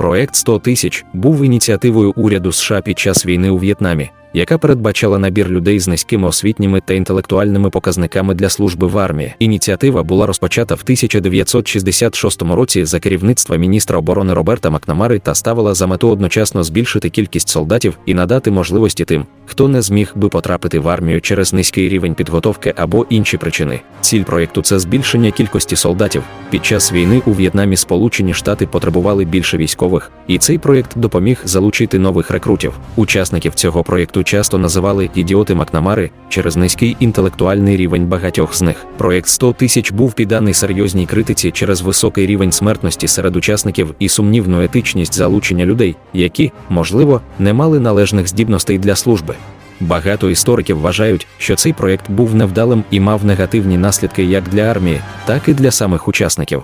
Проект 100 тисяч був ініціативою уряду США під час війни у В'єтнамі, яка передбачала набір людей з низькими освітніми та інтелектуальними показниками для служби в армії. Ініціатива була розпочата в 1966 році за керівництва міністра оборони Роберта Макнамари та ставила за мету одночасно збільшити кількість солдатів і надати можливості тим, хто не зміг би потрапити в армію через низький рівень підготовки або інші причини. Ціль проєкту це збільшення кількості солдатів. Під час війни у В'єтнамі Сполучені Штати потребували більше військових, і цей проєкт допоміг залучити нових рекрутів. Учасників цього проєкту часто називали ідіоти Макнамари через низький інтелектуальний рівень багатьох з них. Проєкт 100 тисяч був підданий серйозній критиці через високий рівень смертності серед учасників і сумнівну етичність залучення людей, які, можливо, не мали належних здібностей для служби. Багато істориків вважають, що цей проєкт був невдалим і мав негативні наслідки як для армії, так і для самих учасників.